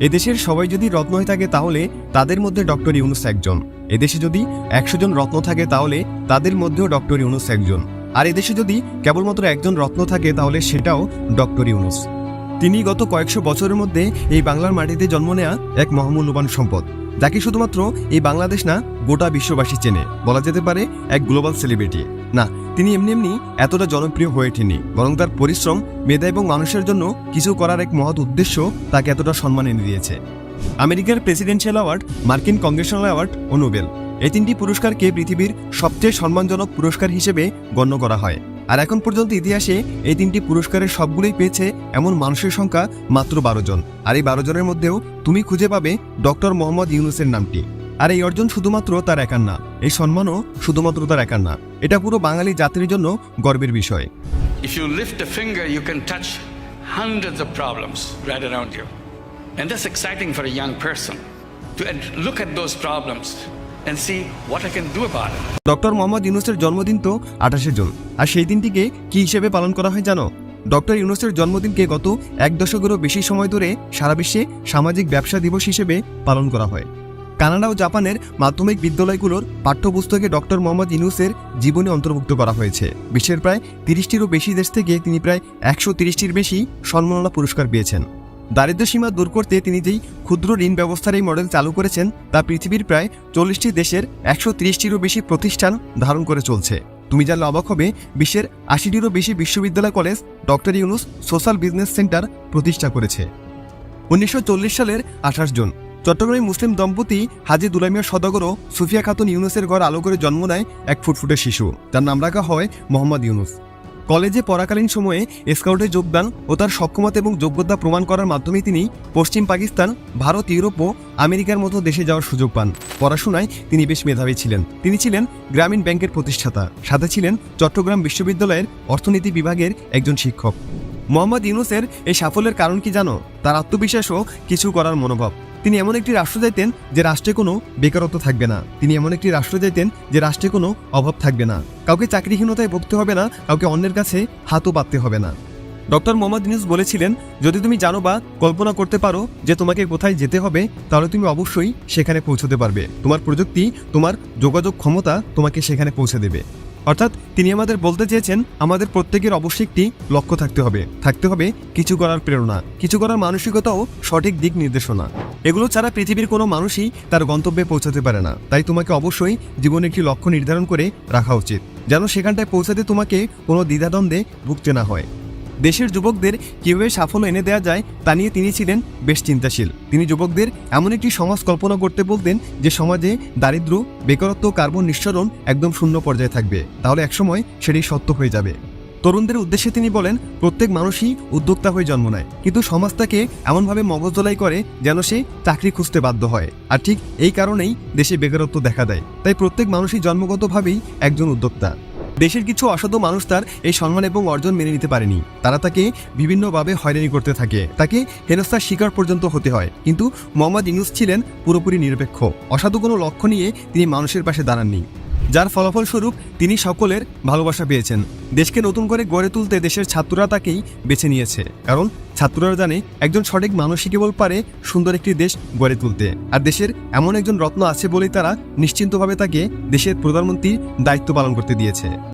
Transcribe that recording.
এদেশের সবাই যদি রত্ন হয়ে থাকে তাহলে তাদের মধ্যে ডক্টর ইউনুস একজন। এদেশে যদি একশো জন রত্ন থাকে তাহলে তাদের মধ্যেও ডক্টর ইউনুস একজন। আর এদেশে যদি কেবলমাত্র একজন রত্ন থাকে তাহলে সেটাও ডক্টর ইউনুস। তিনি গত কয়েকশো বছরের মধ্যে এই বাংলার মাটিতে জন্ম নেয়া এক মহামূল্যবান সম্পদ। যাকে শুধুমাত্র এই বাংলাদেশ না, গোটা বিশ্ববাসী চেনে। বলা যেতে পারে এক গ্লোবাল সেলিব্রিটি। না, তিনি এমনি এমনি এতটা জনপ্রিয় হয়ে ওঠেনি বরং তার পরিশ্রম, মেধা এবং মানুষের জন্য কিছু করার এক মহৎ উদ্দেশ্য তাকে এতটা সম্মান এনে দিয়েছে। আমেরিকার প্রেসিডেন্সিয়াল অ্যাওয়ার্ড, মার্কিন কংগ্রেশনাল অ্যাওয়ার্ড ও নোবেল। এই তিনটি পুরস্কারকে পৃথিবীর সবচেয়ে সম্মানজনক পুরস্কার হিসেবে গণ্য করা হয়। আর এখন পর্যন্ত ইতিহাসে এই তিনটি পুরস্কারের সবগুলোই পেয়েছে এমন মানুষের সংখ্যা মাত্র বারো জন। আর এই বারো জনের মধ্যেও তুমি খুঁজে পাবে ডক্টর মোহাম্মদ ইউনুসের নামটি। আর এই অর্জন শুধুমাত্র তার একার না এই সম্মানও শুধুমাত্র তার একার না। এটা পুরো বাঙালি জাতির জন্য গর্বের বিষয়। If you lift a finger, you can touch hundreds of problems right around you. And that's exciting for a young person to look at those problems doctor Mohammad ইউনুসের জন্মদিন তো আঠাশে জুন। আর সেই দিনটিকে কি হিসেবে পালন করা হয় জানো? ডক্টর ইউনুসের জন্মদিনকে গত এক দশকেরও বেশি সময় ধরে সারা বিশ্বে সামাজিক ব্যবসা দিবস হিসেবে পালন করা হয়। কানাডা ও জাপানের মাধ্যমিক বিদ্যালয়গুলোর পাঠ্যপুস্তকে ডক্টর মোহাম্মদ ইউনুসের জীবনে অন্তর্ভুক্ত করা হয়েছে। বিশ্বের প্রায় তিরিশটিরও বেশি দেশ থেকে তিনি প্রায় একশো তিরিশটির বেশি সম্মাননা পুরস্কার পেয়েছেন। দারিদ্র্য সীমা দূর করতে তিনি যেই ক্ষুদ্র ঋণ ব্যবস্থার এই মডেল চালু করেছেন, তা পৃথিবীর প্রায় চল্লিশটি দেশের একশো তিরিশটিরও বেশি প্রতিষ্ঠান ধারণ করে চলছে। তুমি জানলে অবাক হবে, বিশ্বের আশিটিরও বেশি বিশ্ববিদ্যালয় college doctor Yunus social business centre প্রতিষ্ঠা করেছে। উনিশশো চল্লিশ সালের আঠাশ জুন চট্টগ্রামে মুসলিম দম্পতি হাজি দুলামিয়া সদাগর ও সুফিয়া খাতুন ইউনুসের ঘর আলো করে জন্ম নেয় এক ফুটফুটে শিশু। যার নাম রাখা হয় মোহাম্মদ ইউনুস। কলেজে পড়াকালীন সময়ে স্কাউটে যোগদান ও তার সক্ষমতা এবং যোগ্যতা প্রমাণ করার মাধ্যমে তিনি পশ্চিম পাকিস্তান, ভারত, ইউরোপ ও আমেরিকার মতো দেশে যাওয়ার সুযোগ পান। পড়াশোনায় তিনি বেশ মেধাবী ছিলেন। তিনি ছিলেন গ্রামীণ ব্যাংকের প্রতিষ্ঠাতা। সাথে ছিলেন চট্টগ্রাম বিশ্ববিদ্যালয়ের অর্থনীতি বিভাগের একজন শিক্ষক। মোহাম্মদ ইউনুসের এই সাফল্যের কারণ কি জানো? তার আত্মবিশ্বাস ও কিছু করার মনোভাব। তিনি এমন একটি রাষ্ট্র চাইতেন যে রাষ্ট্রে কোনো বেকারত্ব থাকবে না। তিনি এমন একটি রাষ্ট্র চাইতেন যে রাষ্ট্রে কোনো অভাব থাকবে না। কাউকে চাকরিহীনতায় ভুগতে হবে না, কাউকে অন্যের কাছে হাতও পাততে হবে না। ডক্টর মোহাম্মদ ইউনুস বলেছিলেন, যদি তুমি জানো বা কল্পনা করতে পারো যে তোমাকে কোথায় যেতে হবে, তাহলে তুমি অবশ্যই সেখানে পৌঁছতে পারবে। তোমার প্রযুক্তি, তোমার যোগাযোগ ক্ষমতা তোমাকে সেখানে পৌঁছে দেবে। অর্থাৎ তিনি আমাদের বলতে চেয়েছেন, আমাদের প্রত্যেকের অবশ্যই একটি লক্ষ্য থাকতে হবে। থাকতে হবে কিছু করার প্রেরণা। কিছু করার মানসিকতাও সঠিক দিক নির্দেশনা। এগুলো ছাড়া পৃথিবীর কোনো মানুষই তার গন্তব্যে পৌঁছাতে পারে না। তাই তোমাকে অবশ্যই জীবনে একটি লক্ষ্য নির্ধারণ করে রাখা উচিত, যেন সেখানটায় পৌঁছাতে তোমাকে কোনো দ্বিধাদ্বন্দ্বে ভুগতে না হয়। দেশের যুবকদের কীভাবে সাফল্য এনে দেওয়া যায় তা নিয়ে তিনি ছিলেন বেশ চিন্তাশীল। তিনি যুবকদের এমন একটি সমাজ কল্পনা করতে বলতেন যে সমাজে দারিদ্র বেকারত্ব, কার্বন নিঃসরণ একদম শূন্য পর্যায়ে থাকবে। তাহলে একসময় সেটি সত্য হয়ে যাবে। তরুণদের উদ্দেশ্যে তিনি বলেন, প্রত্যেক মানুষই উদ্যোক্তা হয়ে জন্ম নেয়, কিন্তু সমাজ তাকে এমনভাবে মগজদলাই করে যেন সে চাকরি খুঁজতে বাধ্য হয়। আর ঠিক এই কারণেই দেশে বেকারত্ব দেখা দেয়। তাই প্রত্যেক মানুষই জন্মগতভাবেই একজন উদ্যোক্তা। দেশের কিছু অসাধু মানুষ তার এই সম্মান এবং অর্জন মেনে নিতে পারেনি। তারা তাকে বিভিন্নভাবে হয়রানি করতে থাকে। তাকে হেনস্থার শিকার পর্যন্ত হতে হয়। কিন্তু মোহাম্মদ ইউনুস ছিলেন পুরোপুরি নিরপেক্ষ। অসাধু কোনো লক্ষ্য নিয়ে তিনি মানুষের পাশে দাঁড়াননি। যার ফলাফলস্বরূপ তিনি সকলের ভালোবাসা পেয়েছেন। দেশকে নতুন করে গড়ে তুলতে দেশের ছাত্ররা তাকেই বেছে নিয়েছে। কারণ ছাত্ররা জানে একজন সঠিক মানুষই কেবল পারে সুন্দর একটি দেশ গড়ে তুলতে। আর দেশের এমন একজন রত্ন আছে বলেই তারা নিশ্চিন্তভাবে তাকে দেশের প্রধানমন্ত্রীর দায়িত্ব পালন করতে দিয়েছে।